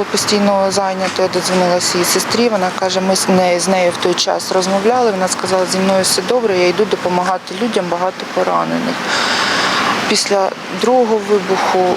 було постійно зайнято. Я додзвонилася її сестрі. Вона каже, ми з нею в той час розмовляли. Вона сказала, зі мною все добре, я йду допомагати людям, багато поранених. Після другого вибуху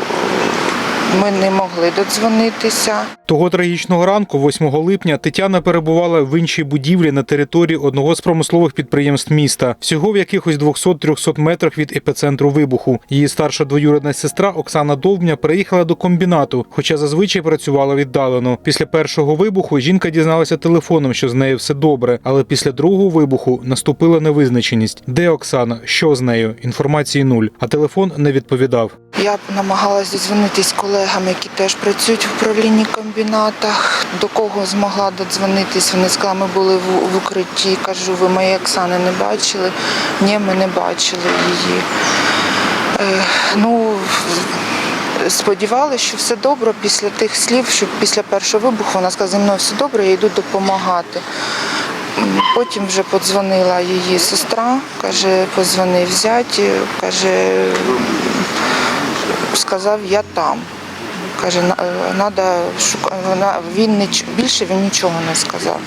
ми не могли додзвонитися. Того трагічного ранку, 8 липня, Тетяна перебувала в іншій будівлі на території одного з промислових підприємств міста, всього в якихось 200-300 метрах від епіцентру вибуху. Її старша двоюрідна сестра Оксана Довбня переїхала до комбінату, хоча зазвичай працювала віддалено. Після першого вибуху жінка дізналася телефоном, що з нею все добре, але після другого вибуху наступила невизначеність. Де Оксана? Що з нею? Інформації нуль. А телефон не відповідав. Я намагалася додзвонитись колегам, які теж працюють в управлінні комбінатах. До кого змогла додзвонитись? Вони сказали, ми були в, укритті. Кажу, ви моєї Оксани не бачили? Ні, ми не бачили її. Е, ну, сподівалися, що все добре після тих слів, що після першого вибуху вона сказала, зі мною все добре, я йду допомагати. Потім вже подзвонила її сестра, каже, позвонив зять, каже, сказав, я там. Каже, треба шукати. Вона він ніч- більше він нічого не сказав.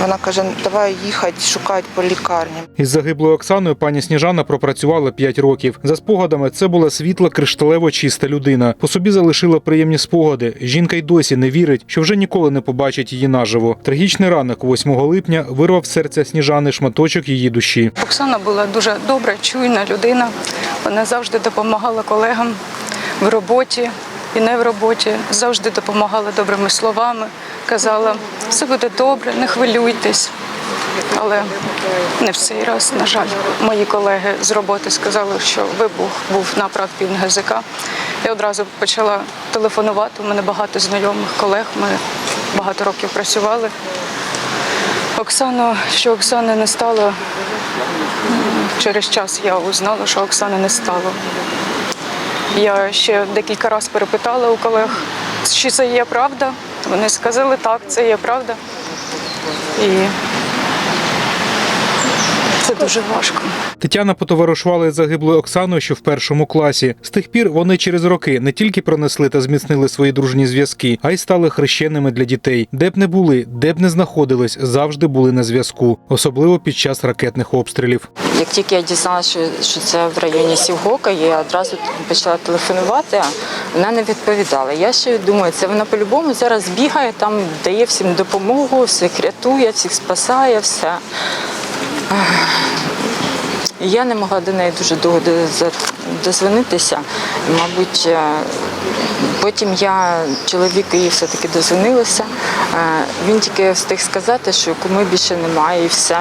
Вона каже, давай їхати, шукати по лікарні. Із загиблою Оксаною пані Сніжана пропрацювала 5 років. За спогадами, це була світла, кришталево чиста людина. По собі залишила приємні спогади. Жінка й досі не вірить, що вже ніколи не побачить її наживо. Трагічний ранок, 8 липня, вирвав з серця Сніжани шматочок її душі. Оксана була дуже добра, чуйна людина. Вона завжди допомагала колегам в роботі і не в роботі. Завжди допомагала добрими словами. Казала, все буде добре, не хвилюйтесь. Але не в цей раз, на жаль. Мої колеги з роботи сказали, що вибух був на правпін ГЗК. Я одразу почала телефонувати. У мене багато знайомих колег. Ми багато років працювали. Оксану, що Оксани не стало, Через час я узнала, що Оксани не стало. Я ще декілька разів перепитала у колег, чи це є правда. Вони сказали, так, це є правда. І це дуже важко. Тетяна потоваришувала із загиблою Оксаною ще в першому класі. З тих пір вони через роки не тільки пронесли та зміцнили свої дружні зв'язки, а й стали хрещеними для дітей. Де б не були, де б не знаходились, завжди були на зв'язку, особливо під час ракетних обстрілів. Як тільки я дізналася, що, що це в районі Сівгока, я одразу почала телефонувати, вона не відповідала. Я ще думаю, це вона по-любому зараз бігає, там дає всім допомогу, всіх рятує, всіх спасає, все. Я не могла до неї дуже довго до- дозвонитися. Мабуть, е, потім я чоловік її все-таки дозвонилася. Е, Він тільки встиг сказати, що куми більше немає і все.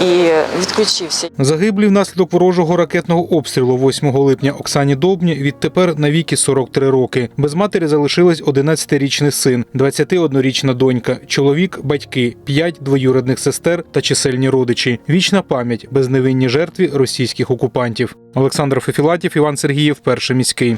І відключився. Загиблі внаслідок ворожого ракетного обстрілу 8 липня Оксані Довбні відтепер навіки 43 роки. Без матері залишилась 11-річний син, 21-річна донька, чоловік, батьки, 5 двоюрідних сестер та чисельні родичі. Вічна пам'ять безневинні жертві російських окупантів. Олександр Фефілатів, Іван Сергієв, перший міський.